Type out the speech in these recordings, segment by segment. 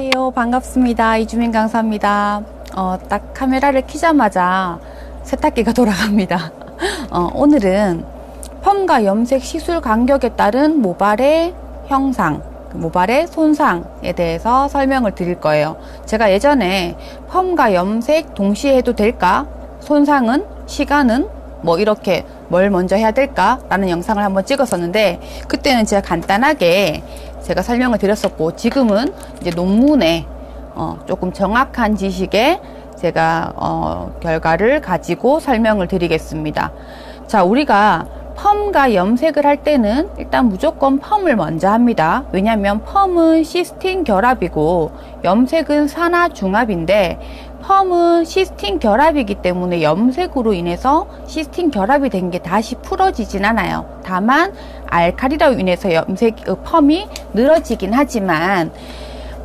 안녕하세요. 반갑습니다. 이주민 강사입니다. 어, 딱 카메라를 켜자마자 세탁기가 돌아갑니다. 어, 오늘은 펌과 염색 시술 간격에 따른 모발의 형상, 모발의 손상에 대해서 설명을 드릴 거예요. 제가 예전에 펌과 염색 동시에 해도 될까? 손상은? 시간은? 뭐 이렇게 뭘 먼저 해야 될까라는 영상을 한번 찍었었는데 그때는 제가 간단하게 제가 설명을 드렸었고 지금은 이제 논문에 어, 조금 정확한 지식에 제가 어, 결과를 가지고 설명을 드리겠습니다. 자, 우리가 펌과 염색을 할 때는 일단 무조건 펌을 먼저 합니다. 왜냐하면 펌은 시스틴 결합이고 염색은 산화 중합인데 펌은 시스틴 결합이기 때문에 염색으로 인해서 시스틴 결합이 된 게 다시 풀어지진 않아요. 다만 알칼리로 인해서 염색 어, 펌이 늘어지긴 하지만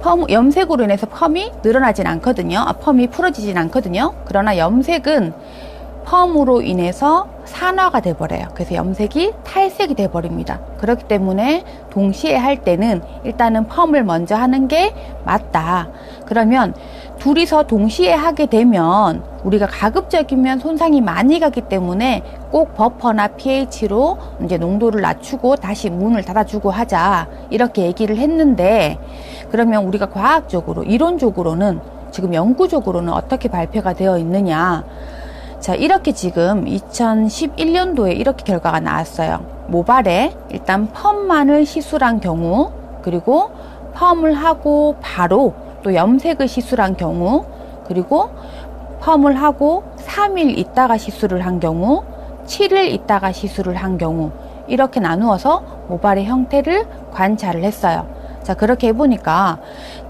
펌, 염색으로 인해서 펌이 늘어나진 않거든요. 아, 펌이 풀어지진 않거든요. 그러나 염색은 펌으로 인해서 산화가 돼버려요. 그래서 염색이 탈색이 돼버립니다. 그렇기 때문에 동시에 할 때는 일단은 펌을 먼저 하는 게 맞다. 그러면 둘이서 동시에 하게 되면 우리가 가급적이면 손상이 많이 가기 때문에 꼭 버퍼나 pH로 이제 농도를 낮추고 다시 문을 닫아주고 하자. 이렇게 얘기를 했는데 그러면 우리가 과학적으로, 이론적으로는 지금 연구적으로는 어떻게 발표가 되어 있느냐. 자, 이렇게 지금 2011년도에 이렇게 결과가 나왔어요. 모발에 일단 펌만을 시술한 경우, 그리고 펌을 하고 바로 또 염색을 시술한 경우, 그리고 펌을 하고 3일 있다가 시술을 한 경우, 7일 있다가 시술을 한 경우, 이렇게 나누어서 모발의 형태를 관찰을 했어요. 자, 그렇게 해보니까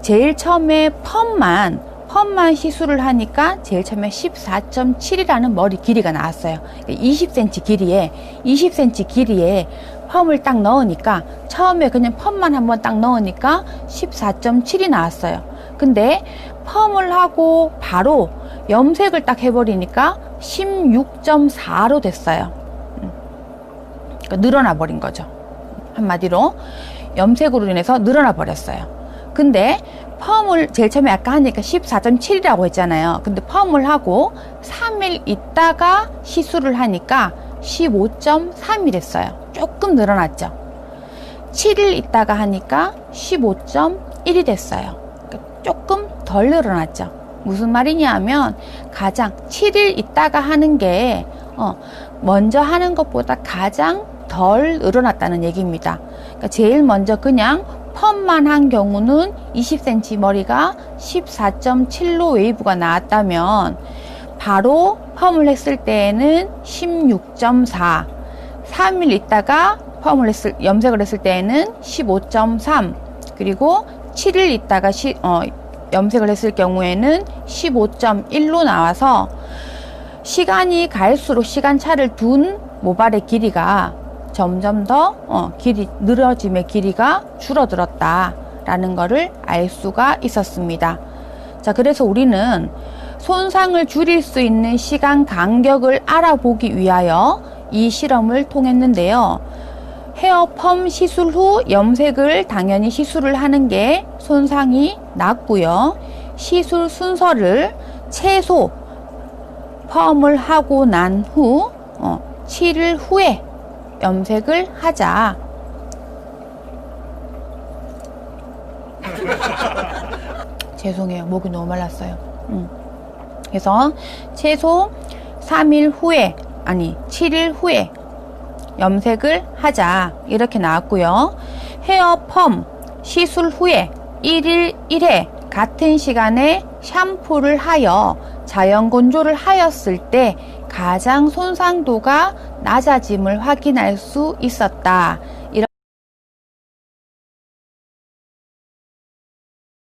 제일 처음에 펌만 펌만 시술을 하니까 제일 처음에 14.7이라는 머리 길이가 나왔어요. 20cm 길이에 20cm 길이에 펌을 딱 넣으니까 처음에 그냥 펌만 한번 딱 넣으니까 14.7이 나왔어요. 근데 펌을 하고 바로 염색을 딱 해버리니까 16.4로 됐어요. 음. 그러니까 늘어나 버린 거죠. 한마디로 염색으로 인해서 늘어나 버렸어요. 근데 펌을 제일 처음에 아까 하니까 14.7이라고 했잖아요. 근데 펌을 하고 3일 있다가 시술을 하니까 15.3이 됐어요. 조금 늘어났죠. 7일 있다가 하니까 15.1이 됐어요. 그러니까 조금 덜 늘어났죠. 무슨 말이냐 하면 가장 7일 있다가 하는 게 어, 먼저 하는 것보다 가장 덜 늘어났다는 얘기입니다. 그러니까 제일 먼저 그냥 펌만 한 경우는 20cm 머리가 14.7로 웨이브가 나왔다면 바로 펌을 했을 때에는 16.4 3일 있다가 펌을 했을 염색을 했을 때에는 15.3 그리고 7일 있다가 시, 어, 염색을 했을 경우에는 15.1로 나와서 시간이 갈수록 시간차를 둔 모발의 길이가 점점 더 어, 길이 늘어짐의 길이가 줄어들었다라는 것을 알 수가 있었습니다. 자, 그래서 우리는 손상을 줄일 수 있는 시간 간격을 알아보기 위하여 이 실험을 통했는데요. 헤어 펌 시술 후 염색을 당연히 시술을 하는 게 손상이 낮고요. 시술 순서를 최소 펌을 하고 난 후, 어, 7일 후에 염색을 하자. 죄송해요. 목이 너무 말랐어요. 음. 그래서 최소 3일 후에, 아니, 7일 후에 염색을 하자. 이렇게 나왔고요. 헤어 펌 시술 후에 1일 1회 같은 시간에 샴푸를 하여 자연 건조를 하였을 때 가장 손상도가 낮아짐을 확인할 수 있었다.